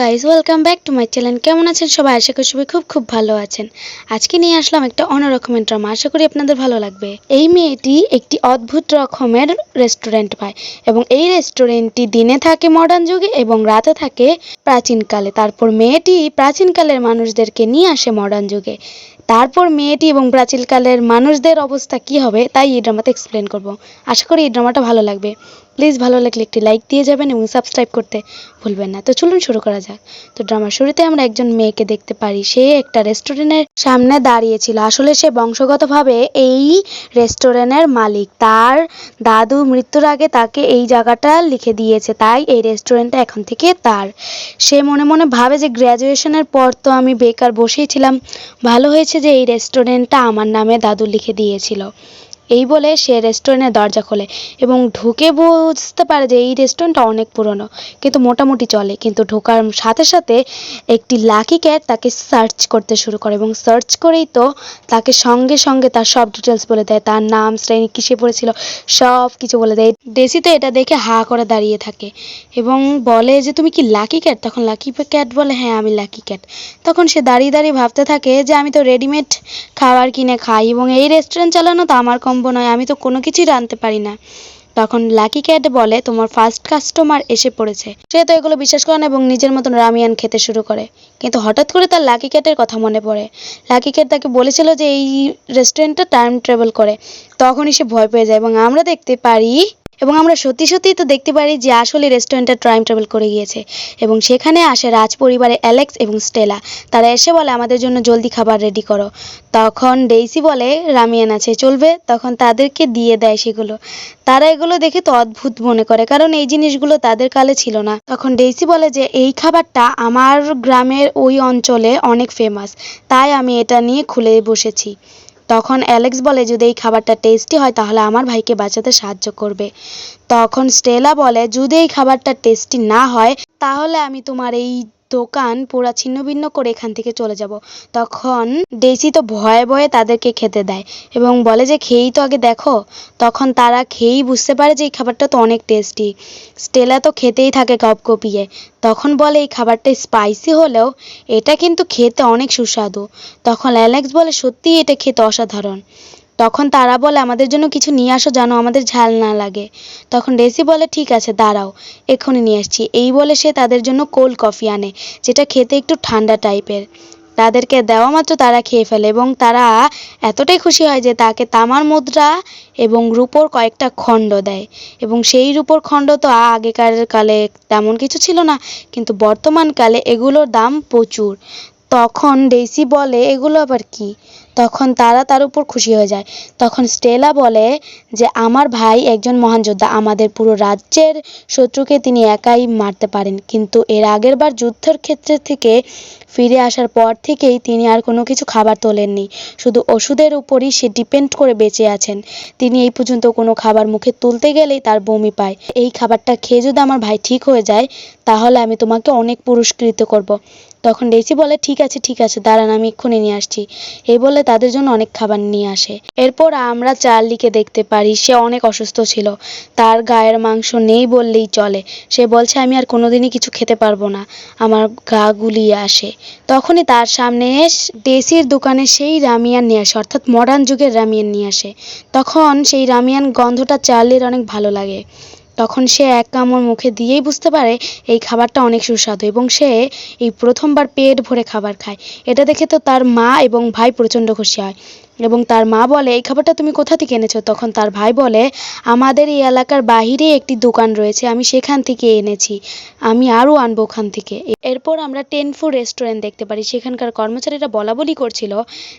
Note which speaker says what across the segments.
Speaker 1: Guys welcome back to my channel কেমন আছেন সবাই? আশা করি সবাই খুব খুব ভালো আছেন। আজকে নিয়ে আসলাম একটা অন্য রকমের ড্রামা আশা করি আপনাদের ভালো লাগবে। এই মেয়েটি একটি অদ্ভুত রকমের রেস্টুরেন্ট পায় এবং এই রেস্টুরেন্টটি দিনে থাকে মডার্ন যুগে এবং রাতে থাকে প্রাচীনকালে। তারপর মেয়েটি প্রাচীনকালের মানুষদেরকে নিয়ে আসে মডার্ন যুগে। তারপর মেয়েটি এবং প্রাচীনকালের মানুষদের অবস্থা কি হবে, তাই এই ড্রামাতে এক্সপ্লেন করব। আশা করি এই ড্রামাটা ভালো লাগবে। প্লিজ ভালো লাগলে একটি লাইক দিয়ে যাবেন এবং সাবস্ক্রাইব করতে ভুলবেন না। তো চলুন শুরু করা যাক। তো ড্রামার শুরুতে আমরা একজন মেয়েকে দেখতে পারি। সে একটা রেস্টুরেন্টের সামনে দাঁড়িয়েছিল। আসলে সে বংশগতভাবে এই রেস্টুরেন্টের মালিক। তার দাদু মৃত্যুর আগে তাকে এই জায়গাটা লিখে দিয়েছে। তাই এই রেস্টুরেন্টটা এখন থেকে তার। সে মনে মনে ভাবে যে গ্র্যাজুয়েশনের পর তো আমি বেকার বসেই ছিলাম। ভালো হয়েছে যে এই রেস্টুরেন্টটা আমার নামে দাদু লিখে দিয়েছিল। এই বলে সে রেস্টুরেন্টের দরজা খোলে এবং ঢুকে বুঝতে পারে যে এই রেস্টুরেন্টটা অনেক পুরনো, কিন্তু মোটামুটি চলে। কিন্তু ঢোকার সাথে সাথে একটি লাকি ক্যাট তাকে সার্চ করতে শুরু করে এবং সার্চ করেই তো তাকে সঙ্গে সঙ্গে তার সব ডিটেলস বলে দেয়, তার নাম, শ্রেণি, কিসে পড়েছিল, সব কিছু বলে দেয়। ডেসি তো এটা দেখে হা করে দাঁড়িয়ে থাকে এবং বলে যে, তুমি কি লাকি ক্যাট তখন লাকি ক্যাট বলে হ্যাঁ আমি লাকি ক্যাট তখন সে দাঁড়িয়ে দাঁড়িয়ে ভাবতে থাকে যে, আমি তো রেডিমেড খাবার কিনে খাই এবং এই রেস্টুরেন্ট চালানো তো আমার কম্ব নয়, আমি তো কোনো কিছুই রাঁধতে পারি না। তখন লাকি ক্যাট বলে, তোমার ফার্স্ট কাস্টমার এসে পড়েছে। সে তো এগুলো বিশ্বাস করে না এবং নিজের মতন রামিয়ান খেতে শুরু করে। কিন্তু হঠাৎ করে তার লাকি ক্যাটের কথা মনে পড়ে। লাকি ক্যাট তাকে বলেছিল যে, এই রেস্টুরেন্টটা টাইম ট্রাভেল করে। তখনই সে ভয় পেয়ে যায় এবং আমরা দেখতে পারি এবং আমরা সত্যি সত্যিই তো দেখতে পারি যে আসলে রেস্টুরেন্টটা টাইম ট্রাভেল করে গিয়েছে। এবং সেখানে আসে রাজ পরিবারের অ্যালেক্স এবং স্টেলা তারা এসে বলে, আমাদের জন্য জলদি খাবার রেডি করো। তখন ডেইসি বলে, রামিয়ান আছে, চলবে। তখন তাদেরকে দিয়ে দেয় সেগুলো। তারা এগুলো দেখে তো অদ্ভুত মনে করে, কারণ এই জিনিসগুলো তাদের কালে ছিল না। তখন ডেইসি বলে যে, এই খাবারটা আমার গ্রামের ওই অঞ্চলে অনেক ফেমাস তাই আমি এটা নিয়ে খুলে বসেছি। তখন অ্যালেক্স বলে, যদি এই খাবারটা টেস্টি হয়, তাহলে আমার ভাইকে বাঁচাতে সাহায্য করবে। তখন স্টেলা বলে, যদি এই খাবারটা টেস্টি না হয়, তাহলে আমি তোমার এই দোকান পুরা ছিন্ন ভিন্ন করে এখান থেকে চলে যাব। তখন ডেসি তো ভয়ে ভয়ে তাদেরকে খেতে দেয় এবং বলে যে, খেয়েই তো আগে দেখো। তখন তারা খেয়েই বুঝতে পারে যে, এই খাবারটা তো অনেক টেস্টি। স্টেলা তো খেতেই থাকে কপিয়ে। তখন বলে, এই খাবারটা স্পাইসি হলেও এটা কিন্তু খেতে অনেক সুস্বাদু। তখন অ্যালেক্স বলে, সত্যিই এটা খেতে অসাধারণ। তখন তারা বলে, আমাদের জন্য কিছু নিয়ে আসো যেন আমাদের ঝাল না লাগে। তখন ডেসি বলে, ঠিক আছে, দাঁড়াও, এক্ষুনি নিয়ে আসছি। এই বলে সে তাদের জন্য কোল্ড কফি আনে, যেটা খেতে একটু ঠান্ডা টাইপের। তাদেরকে দেওয়া মাত্র তারা খেয়ে ফেলে এবং তারা এতটাই খুশি হয় যে তাকে তামার মুদ্রা এবং রূপোর কয়েকটা খণ্ড দেয়। এবং সেই রূপোর খণ্ড তো আগেকার কালে তেমন কিছু ছিল না, কিন্তু বর্তমান কালে এগুলোর দাম প্রচুর। তখন ডেসি বলে, এগুলো আবার কি? তখন তারা তার উপর খুশি হয়ে যায়। তখন স্টেলা বলে যে, আমার ভাই একজন মহান যোদ্ধা। আমাদের পুরো রাজ্যের শত্রুকে তিনি একাই মারতে পারেন। কিন্তু এর আগের বার যুদ্ধের ক্ষেত্রে থেকে ফিরে আসার পর থেকেই তিনি আর কোনো কিছু খাবার তোলেননি। শুধু ওষুধের উপরই সে ডিপেন্ড করে বেঁচে আছেন। তিনি এই পর্যন্ত কোনো খাবার মুখে তুলতে গেলেই তার বমি পায়। এই খাবারটা খেয়ে যদি আমার ভাই ঠিক হয়ে যায় তাহলে আমি তোমাকে অনেক পুরস্কৃত করব। তখন ডেসি বলে, ঠিক আছে ঠিক আছে, দাঁড়ান, আমি এক্ষুনি নিয়ে আসছি। এই বলে তাদের জন্য অনেক খাবার নিয়ে আসে। এরপর আমরা চার্লিকে দেখতে পারি, সে অনেক অসুস্থ ছিল। তার গায়ের মাংস নেই বললেই চলে। সে বলছে, আমি আর কোনোদিনই কিছু খেতে পারব না। আমার গা গুলিয়ে আসে। তখনই তার সামনে ডেসির দোকানে সেই রামিয়ান নিয়ে আসে, অর্থাৎ মডার্ন যুগের রামিয়ান নিয়ে আসে। তখন সেই রামিয়ান গন্ধটা চার্লির অনেক ভালো লাগে। তখন সে এক কামড় মুখে দিয়েই বুঝতে পারে এই খাবারটা অনেক সুস্বাদু এবং সে এই প্রথমবার পেট ভরে খাবার খায়। এটা দেখে তো তার মা এবং ভাই প্রচণ্ড খুশি হয়। এবং তার মা বলে, এই খাবারটা তুমি কোথা থেকে এনেছো? তখন তার ভাই বলে, আমাদের এই এলাকার বাহিরে একটি দোকান রয়েছে, আমি সেখান থেকে এনেছি, আমি আরও আনব ওখান থেকে। এরপর আমরা টেন ফুড রেস্টুরেন্ট দেখতে পারি, সেখানকার কর্মচারীরা বলা বলি করছিল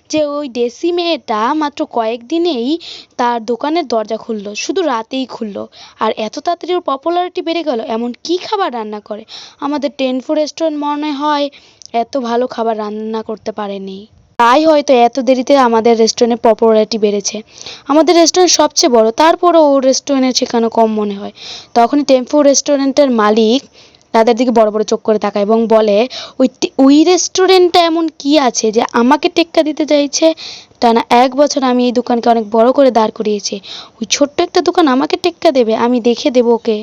Speaker 1: যে, ওই ডেসি মেয়েটা মাত্র কয়েকদিনেই তার দোকানের দরজা খুললো, শুধু রাতেই খুললো, আর এত তাড়াতাড়ি ওর পপুলারিটি বেড়ে গেল, এমন কি খাবার রান্না করে? আমাদের টেন ফুড রেস্টুরেন্ট মনে হয় এত ভালো খাবার রান্না করতে পারেনি। তাই হয়তো এত দেরিতে আমাদের রেস্টুরেন্টের পপুলারিটি বেড়েছে। আমাদের রেস্টুরেন্ট সবচেয়ে বড়, তারপরও ওর রেস্টুরেন্টের সেখানে কম মনে হয়। তখনই টেম্পো রেস্টুরেন্টের মালিক তাদের দিকে বড় বড় চোখ করে তাকায় এবং বলে, ওই ওই রেস্টুরেন্টটা এমন কি আছে যে আমাকে টেক্কা দিতে চাইছে? টানা এক বছর আমি এই দোকানকে অনেক বড় করে দাঁড় করিয়েছি। ওই ছোট্ট একটা দোকান আমাকে টেক্কা দেবে, আমি দেখে দেবো ওকে।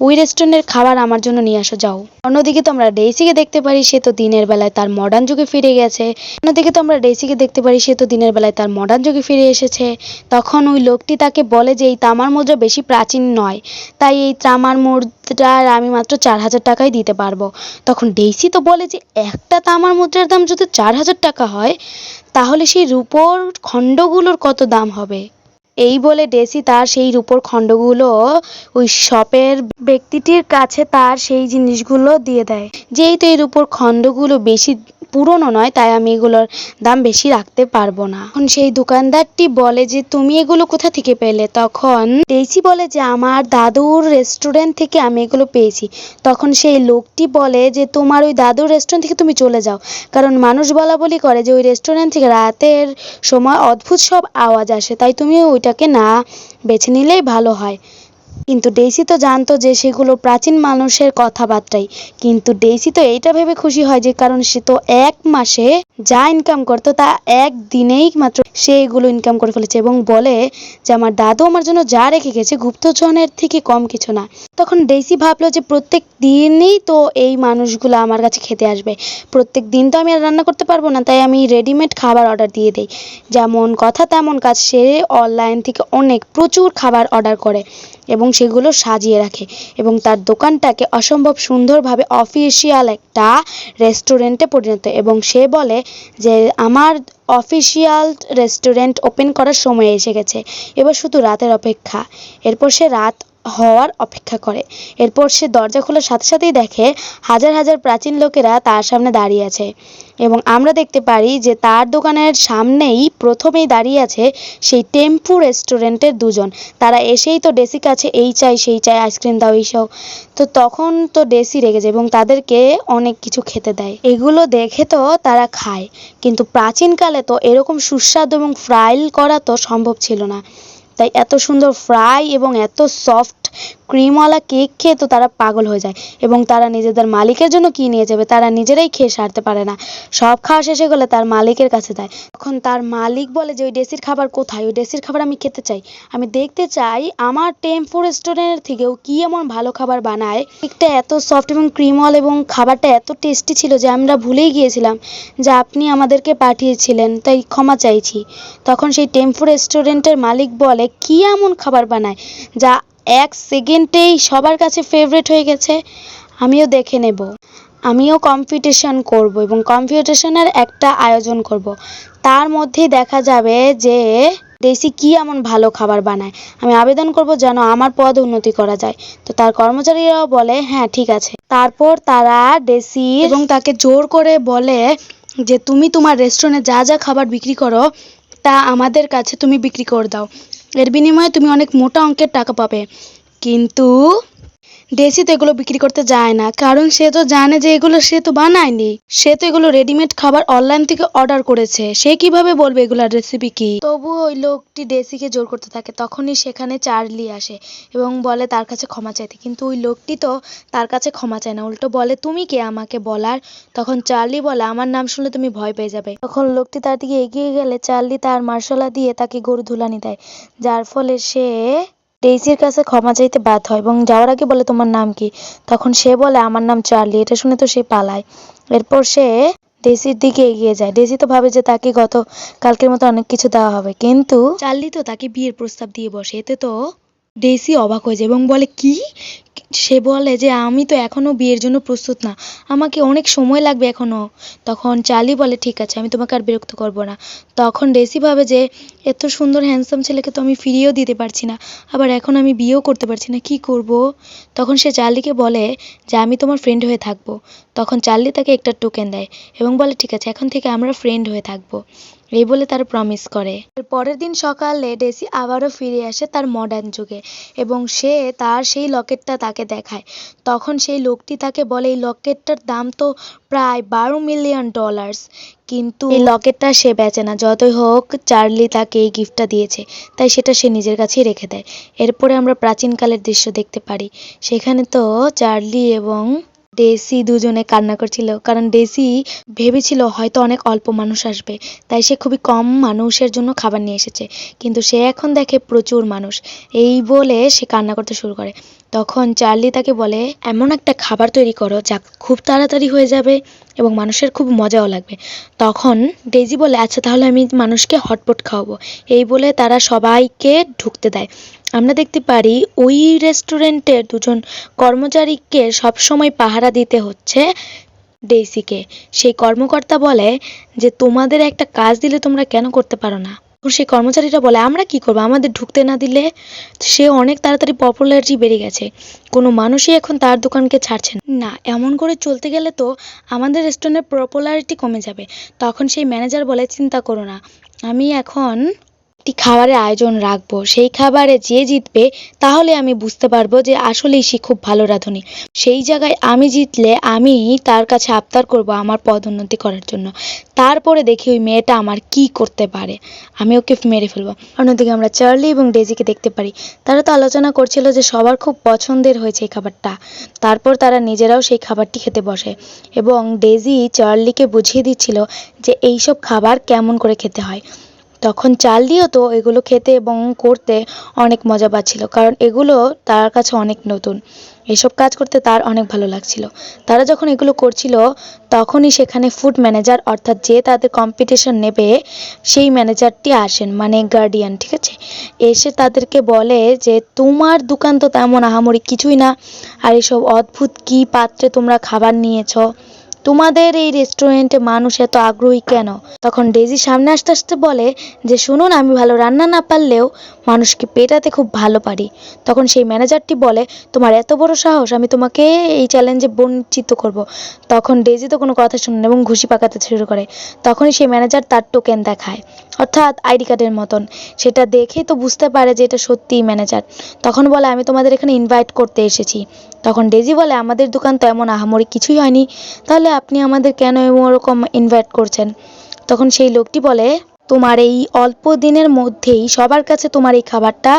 Speaker 1: ওই রেস্টুরেন্টের খাবার আমার জন্য নিয়ে আসো, যাও। অন্যদিকে তো আমরা ডেইসিকে দেখতে পারি, সে তো দিনের বেলায় তার মডার্ন যুগে ফিরে গেছে। অন্যদিকে তো আমরা ডেইসিকে দেখতে পারি, সে তো দিনের বেলায় তার মডার্ন যুগে ফিরে এসেছে। তখন ওই লোকটি তাকে বলে যে, এই তামার মুদ্রা বেশি প্রাচীন নয়। তাই এই তামার মুদ্রার আমি মাত্র চার হাজার টাকাই দিতে পারব। তখন ডেইসি তো বলে যে, একটা তামার মুদ্রার দাম যদি চার হাজার টাকা হয়, তাহলে সেই রূপোর খণ্ডগুলোর কত দাম হবে? এই বলে ডেসি তার সেই রূপোর খণ্ডগুলো ওই শপের ব্যক্তিটির কাছে তার সেই জিনিসগুলো দিয়ে দেয়। যেহেতু এই রূপোর খণ্ডগুলো বেশি পুরনো নয়, তাই আমি এগুলোর দাম বেশি রাখতে পারব না। তখন সেই দোকানদারটি বলে যে, তুমি এগুলো কোথা থেকে পেলে? তখন ডেইসি বলে যে, আমার দাদুর রেস্টুরেন্ট থেকে আমি এগুলো পেয়েছি। তখন সেই লোকটি বলে যে, তোমার ওই দাদুর রেস্টুরেন্ট থেকে তুমি চলে যাও। কারণ মানুষ বলা বলি করে যে, ওই রেস্টুরেন্ট থেকে রাতের সময় অদ্ভুত সব আওয়াজ আসে, তাই তুমি ওইটাকে না বেছে নিলেই ভালো হয়। কিন্তু ডেইসি তো জানতো যে সেগুলো প্রাচীন মানুষের কথাবার্তাই। কিন্তু ডেইসি তো এইটা ভেবে খুশি হয় যে কারণ সে তো এক মাসে যা ইনকাম করতো তা এক দিনেই মাত্র সে এগুলো ইনকাম করে ফেলেছে এবং বলে যে আমার দাদু আমার জন্য যা রেখে গেছে গুপ্তচনের থেকে কম কিছু না। তখন ডেইসি ভাবলো যে প্রত্যেক দিনই তো এই মানুষগুলো আমার কাছে খেতে আসবে। প্রত্যেক দিন তো আমি আর রান্না করতে পারব না, তাই আমি রেডিমেড খাবার অর্ডার দিয়ে দিই। যেমন কথা তেমন কাজ, সে অনলাইন থেকে অনেক প্রচুর খাবার অর্ডার করে। এবং সেগুলো সাজিয়ে রাখে এবং তার দোকানটাকে অসম্ভব সুন্দরভাবে অফিসিয়াল একটা রেস্টুরেন্টে পরিণত এবং সে বলে যে, আমার অফিসিয়াল রেস্টুরেন্ট ওপেন করার সময় এসে গেছে। এবার শুধু রাতের অপেক্ষা। এরপর সে রাত হওয়ার অপেক্ষা করে। এরপর সে দরজা খোলার সাথে সাথেই দেখে হাজার হাজার প্রাচীন লোকেরা তার সামনে দাঁড়িয়ে আছে এবং আমরা দেখতে পারি যে তার দোকানের সামনেই প্রথমেই দাঁড়িয়ে আছে সেই টেম্পু রেস্টুরেন্টের দুজন। তারা এসেই তো ডেসির কাছে এই চাই, সেই চাই, আইসক্রিম দাও, এইসব। তো তখন তো ডেসি রেগে যায় এবং তাদেরকে অনেক কিছু খেতে দেয়। এগুলো দেখে তো তারা খায়। কিন্তু প্রাচীনকালে তো এরকম সুস্বাদু এবং ফ্রাইল করা তো সম্ভব ছিল না। তাই এত সুন্দর ফ্রাই এবং এত সফট ক্রিমওয়ালা কেক খেয়ে তো তারা পাগল হয়ে যায় এবং তারা নিজেদের মালিকের জন্য কি নিয়ে যাবে? তারা নিজেরাই খেয়ে সারতে পারে না। সব খাওয়া শেষে গেলে তার মালিকের কাছে যায়। তখন তার মালিক বলে যে, ওই ডেসির খাবার কোথায়? ওই ডেসির খাবার আমি খেতে চাই। আমি দেখতে চাই আমার টেম্পো রেস্টুরেন্টের থেকেও কি এমন ভালো খাবার বানায়? কেকটা এত সফট এবং ক্রিমওয়াল এবং খাবারটা এত টেস্টি ছিল যে, আমরা ভুলেই গিয়েছিলাম যে, আপনি আমাদেরকে পাঠিয়েছিলেন, তাই ক্ষমা চাইছি। তখন সেই টেম্পো রেস্টুরেন্টের মালিক বলে, কি এমন খাবার বানায় যা এক সেকেন্ডেই সবার কাছে ফেভারিট হয়ে গেছে, আমিও দেখে নেব। আমিও কম্পিটিশন করব এবং কম্পিটিশনের একটা আয়োজন করব। তার মধ্যেই দেখা যাবে যে ডেসি কি এমন ভালো খাবার বানায়। আমি আবেদন করব যেন আমার পদ উন্নতি করা যায়। তো তার কর্মচারীরাও বলে হ্যাঁ ঠিক আছে। তারপর তারা ডেসি এবং তাকে জোর করে বলে যে, তুমি তোমার রেস্টুরেন্টে যা যা খাবার বিক্রি করো, তা আমাদের কাছে তুমি বিক্রি করে দাও। এর বিনিময়ে তুমি অনেক মোটা অঙ্কের টাকা পাবে। কিন্তু ডেসি তো এগুলো বিক্রি করতে যায় না। কারণ সে তো জানে যে এগুলো সে তো বানায়নি। সে তো এগুলো রেডিমেড খাবার অনলাইন থেকে অর্ডার করেছে। সে কীভাবে বলবে এগুলার রেসিপি কি? তবু ওই লোকটি ডেসিকে জোর করতে থাকে। তখনই সেখানে চার্লি আসে এবং বলে, তার কাছে ক্ষমা চাইতে। কিন্তু ওই লোকটি তো তার কাছে ক্ষমা চায় না। উল্টো বলে, তুমি কে আমাকে বলার? তখন চার্লি বলে, আমার নাম শুনলে তুমি ভয় পেয়ে যাবে। তখন লোকটি তার দিকে এগিয়ে গেলে চার্লি তার মার্শালা দিয়ে তাকে গরু ধুলানি দেয়। যার ফলে সে ডেইসির কাছে ক্ষমা চাইতে বাধ্য হয় এবং যাওয়ার আগে বলে, তোমার নাম কি? তখন সে বলে, আমার নাম চার্লি। এটা শুনে তো সে পালায়। এরপর সে ডেসির দিকে এগিয়ে যায়। ডেসি তো ভাবে যে তাকে গত কালকের মতো অনেক কিছু দেওয়া হবে। কিন্তু চার্লি তো তাকে বিয়ের প্রস্তাব দিয়ে বসে। এতে তো ডেসি অবাক হয়ে যায় এবং বলে, কি? সে বলে যে, আমি তো এখনও বিয়ের জন্য প্রস্তুত না। আমাকে অনেক সময় লাগবে এখনও। তখন চার্লি বলে, ঠিক আছে, আমি তোমাকে আর বিরক্ত করব না। তখন ডেসি ভাবে যে, এত সুন্দর হ্যান্ডসাম ছেলেকে তো আমি ফিরিয়েও দিতে পারছি না। আবার এখন আমি বিয়েও করতে পারছি না, কি করব? তখন সে চার্লিকে বলে যে, আমি তোমার ফ্রেন্ড হয়ে থাকব। তখন চার্লি তাকে একটা টোকেন দেয় এবং বলে, ঠিক আছে, এখন থেকে আমরা ফ্রেন্ড হয়ে থাকব। এই বলে তার প্রমিস করে। পরের দিন সকালে ডেসি আবারও ফিরে আসে তার মডার্ন যুগে এবং সে তার সেই লকেটটা তাকে দেখায়। তখন সেই লোকটি তাকে বলে, এই লকেটটার দাম তো প্রায় বারো মিলিয়ন ডলার্স কিন্তু এই লকেটটা সে বেচে না। যতই হোক, চার্লি তাকে এই গিফটটা দিয়েছে, তাই সেটা সে নিজের কাছেই রেখে দেয়। এরপরে আমরা প্রাচীনকালের দৃশ্য দেখতে পারি। সেখানে তো চার্লি এবং ডেসি দুজনে কান্না করছিল। কারণ ডেসি ভেবেছিল হয়তো অনেক অল্প মানুষ আসবে। তাই সে খুবই কম মানুষের জন্য খাবার নিয়ে এসেছে। কিন্তু সে এখন দেখে প্রচুর মানুষ। এই বলে সে কান্না করতে শুরু করে। তখন চার্লি তাকে বলে, এমন একটা খাবার তৈরি করো যা খুব তাড়াতাড়ি হয়ে যাবে এবং মানুষের খুব মজাও লাগবে। তখন ডেজি বলে আচ্ছা তাহলে আমি মানুষকে হটপট খাওয়াবো। এই বলে তারা সবাইকে ঢুকতে দেয়। আমরা দেখতে পারি, ওই রেস্টুরেন্টের দুজন কর্মচারীকে সবসময় পাহারা দিতে হচ্ছে ডেইসিকে সেই কর্মকর্তা বলে যে, তোমাদের একটা কাজ দিলে তোমরা কেন করতে পারো না? তখন সেই কর্মচারীরা বলে, আমরা কি করব? আমাদের ঢুকতে না দিলে সে অনেক তাড়াতাড়ি পপুলারিটি বেড়ে গেছে। কোনো মানুষই এখন তার দোকানকে ছাড়ছে না। না, এমন করে চলতে গেলে তো আমাদের রেস্টুরেন্টের পপুলারিটি কমে যাবে। তখন সেই ম্যানেজার বলে, চিন্তা করো না। আমি এখন একটি খাবারের আয়োজন রাখব। সেই খাবারে যে জিতবে, তাহলে আমি বুঝতে পারব যে আসলেই সে খুব ভালো রাঁধুনি। সেই জায়গায় আমি জিতলে আমি তার কাছে আবদার করব আমার পদোন্নতি করার জন্য। তারপরে দেখি ওই মেয়েটা আমার কি করতে পারে। আমি ওকে মেরে ফেলব। অন্যদিকে আমরা চার্লি এবং ডেজিকে দেখতে পারি। তারা তো আলোচনা করছিল যে সবার খুব পছন্দের হয়েছে এই খাবারটা। তারপর তারা নিজেরাও সেই খাবারটি খেতে বসে এবং ডেজি চার্লিকে বুঝিয়ে দিচ্ছিল যে এইসব খাবার কেমন করে খেতে হয়। তখন চার্লিও তো এগুলো খেতে এবং করতে অনেক মজা পাচ্ছিল, কারণ এগুলো তার কাছে অনেক নতুন। এসব কাজ করতে তার অনেক ভালো লাগছিল। তারা যখন এগুলো করছিল, তখনই সেখানে ফুড ম্যানেজার অর্থাৎ যে তাদের কম্পিটিশন নেবে, সেই ম্যানেজারটি আসেন মানে গার্ডিয়ান ঠিক আছে? এসে তাদেরকে বলে যে, তোমার দোকান তো তেমন আহামরি কিছুই না। আর এসব অদ্ভুত কি পাত্রে তোমরা খাবার নিয়েছো? তোমাদের এই রেস্টুরেন্টে মানুষ এত আগ্রহী কেন? তখন ডেজি সামনে আসতে আসতে বলে যে, শুনুন, আমি ভালো রান্না না পারলেও মানুষকে পেটাতে খুব ভালো পারি। তখন সেই ম্যানেজারটি বলে, তোমার এত বড় সাহস, আমি তোমাকে এই চ্যালেঞ্জে বঞ্চিত করব। তখন ডেজি তো কোনো কথা শুনে না এবং ঘুষি পাকাতে শুরু করে। তখনই সেই ম্যানেজার তার টোকেন দেখায়, অর্থাৎ আইডি কার্ডের মতন। সেটা দেখেই তো বুঝতে পারে যে, এটা সত্যিই ম্যানেজার তখন বলে, আমি তোমাদের এখানে ইনভাইট করতে এসেছি। তখন ডেজি বলে, আমাদের দোকান তো এমন আহামরি কিছুই হয়নি। তাহলে আপনি আমাদের কেন এরকম ইনভাইট করছেন? তখন সেই লোকটি বলে তোমার এই অল্প দিনের মধ্যেই সবার কাছে তোমার এই খাবারটা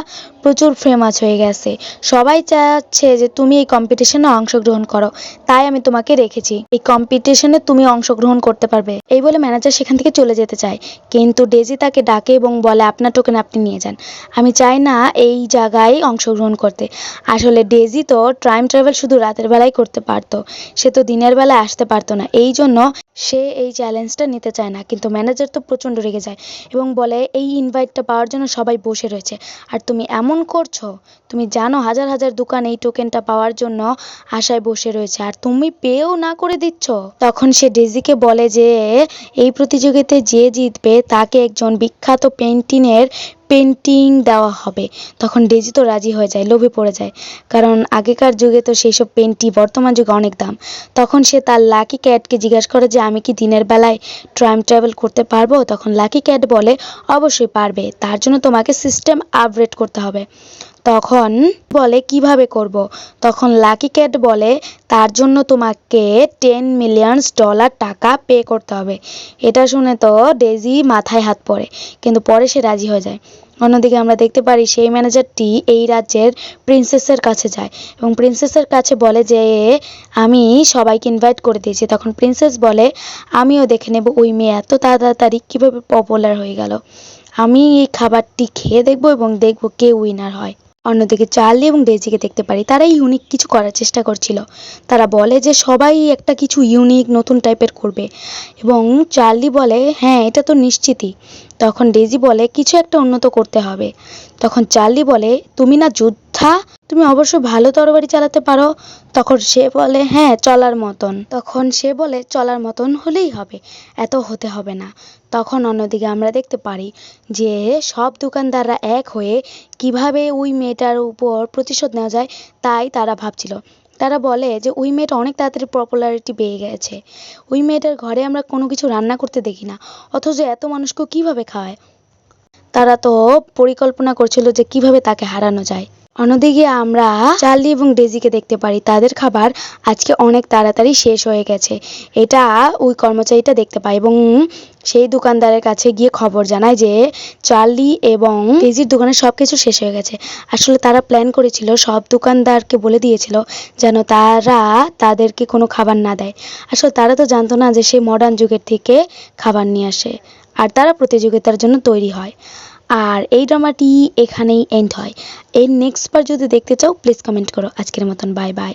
Speaker 1: প্রচুর ফেমাস হয়ে গেছে। সবাই চাচ্ছে যে তুমি এই কম্পিটিশনে অংশগ্রহণ করো। তাই আমি তোমাকে রেখেছি। এই কম্পিটিশনে তুমি অংশগ্রহণ করতে পারবে। এই বলে ম্যানেজার সেখান থেকে চলে যেতে চায়। কিন্তু ডেজি তাকে ডাকে এবং বলে, আপনার টোকেন আপনি নিয়ে যান। আমি চাই না এই জায়গায় অংশগ্রহণ করতে। আসলে ডেজি তো টাইম ট্রাভেল শুধু রাতের বেলায় করতে পারতো। সে তো দিনের বেলায় আসতে পারতো না। এই জন্য সে এই চ্যালেঞ্জটা নিতে চায় না। কিন্তু ম্যানেজার তো প্রচণ্ড রেগে যায়। এবং বলে, এই ইনভাইটটা পাওয়ার জন্য সবাই বসে রয়েছে। আর তুমি এমন করছ? তুমি জানো হাজার হাজার দোকান এই টোকেনটা পাওয়ার জন্য আশায় বসে রয়েছে। আর তুমি পেয়েও না করে দিচ্ছ? তখন সে ডেজিকে বলে যে, এই প্রতিযোগিতায় যে জিতবে, তাকে একজন বিখ্যাত পেন্টিংয়ের পেন্টিং দেওয়া হবে। তখন ডেজি তো রাজি হয়ে যায়, লোভে পড়ে যায়। কারণ আগেকার যুগে তো সেই সব পেন্টি বর্তমান যুগে অনেক দাম। তখন সে তার লাকি ক্যাটকে জিজ্ঞাসা করে যে, আমি কি দিনের বেলায় টাইম ট্রাভেল করতে পারব? তখন লাকি ক্যাট বলে, অবশ্যই পারবে। তার জন্য তোমাকে সিস্টেম আপগ্রেড করতে হবে। তখন বলে, কীভাবে করব? তখন লাকি ক্যাট বলে, তার জন্য তোমাকে টেন মিলিয়নস ডলার টাকা পে করতে হবে। এটা শুনে তো ডেজি মাথায় হাত পড়ে, কিন্তু পরে সে রাজি হয়ে যায়। অন্যদিকে আমরা দেখতে পারি, সেই ম্যানেজারটি এই রাজ্যের প্রিন্সেসের কাছে যায় এবং প্রিন্সেসের কাছে বলে যে, আমি সবাইকে ইনভাইট করে দিয়েছি। তখন প্রিন্সেস বলে, আমিও দেখে নেব ওই মেয়ে এত তাড়াতাড়ি কীভাবে পপুলার হয়ে গেল। আমি এই খাবারটি খেয়ে দেখব এবং দেখব কে উইনার হয়। অন্যদিকে চার্লি এবং ডেজিকে দেখতে পারি তারা ইউনিক কিছু করার চেষ্টা করছিল। তারা বলে যে সবাই একটা কিছু ইউনিক নতুন টাইপের করবে। এবং চার্লি বলে হ্যাঁ এটা তো নিশ্চিতই। তখন ডেজি বলে, কিছু একটা উন্নত করতে হবে। তখন চার্লি বলে, তুমি না যোদ্ধা? তুমি অবশ্য ভালো তরবারি চালাতে পারো। তখন সে বলে হ্যাঁ চলার মতন। তখন সে বলে, চলার মতন হলেই হবে, এত হতে হবে না। তখন অন্যদিকে আমরা দেখতে পারি যে সব দোকানদাররা এক হয়ে কীভাবে ওই মেয়েটার উপর প্রতিশোধ নেওয়া যায়, তাই তারা ভাবছিল। তারা বলে যে, ওই মেয়েটা অনেক তাড়াতাড়ি পপুলারিটি পেয়ে গেছে। ওই মেয়েটার ঘরে আমরা কোনো কিছু রান্না করতে দেখি না। অথচ এত মানুষকে কীভাবে খাওয়ায়? তারা তো পরিকল্পনা করছিল যে, কীভাবে তাকে হারানো যায়। অন্যদিকে আমরা চার্লি এবং ডেজিকে দেখতে পারি। তাদের খাবার আজকে অনেক তাড়াতাড়ি শেষ হয়ে গেছে। এটা ওই কর্মচারীটা দেখতে পায় এবং সেই দোকানদারের কাছে গিয়ে খবর জানায় যে চার্লি এবং ডেজির দোকানে সব কিছু শেষ হয়ে গেছে। আসলে তারা প্ল্যান করেছিল, সব দোকানদারকে বলে দিয়েছিল যেন তারা তাদেরকে কোনো খাবার না দেয়। আসলে তারা তো জানতো না যে সেই মডার্ন যুগের থেকে খাবার নিয়ে আসে। আর তারা প্রতিযোগিতার জন্য তৈরি হয়। আর এই ড্রামাটি এখানেই এন্ড হয়। এর নেক্সট পার্ট যদি দেখতে চাও প্লিজ কমেন্ট করো। আজকের মতন বাই বাই